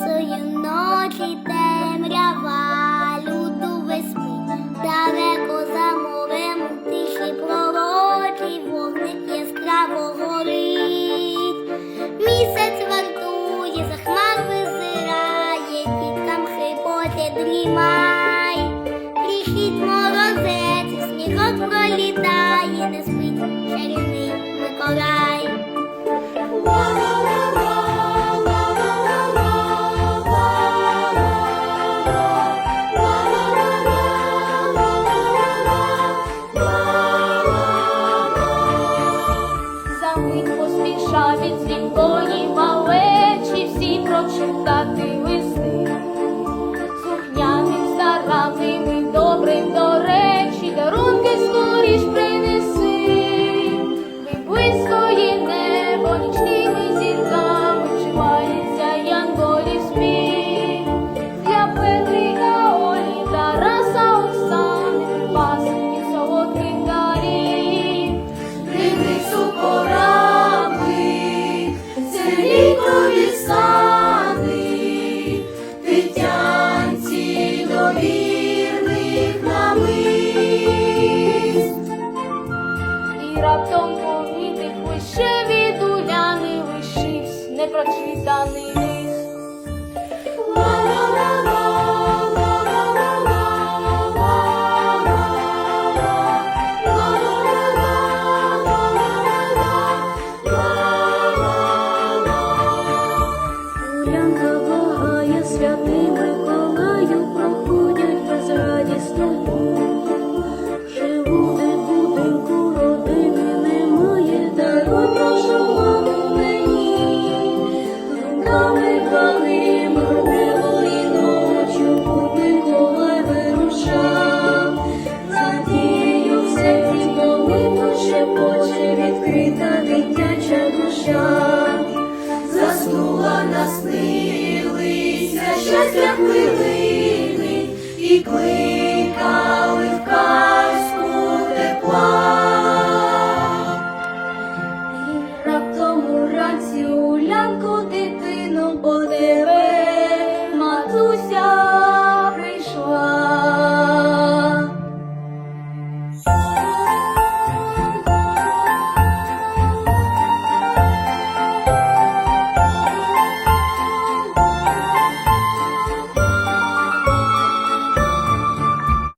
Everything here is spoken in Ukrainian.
so you know Від сліпої малечі всі прочитати. даний ріг. Улянка благає святий. відкрита дитяча душа, заснула наснилися, щастя хвилини і кликали в казку тепла. І раптом рацію.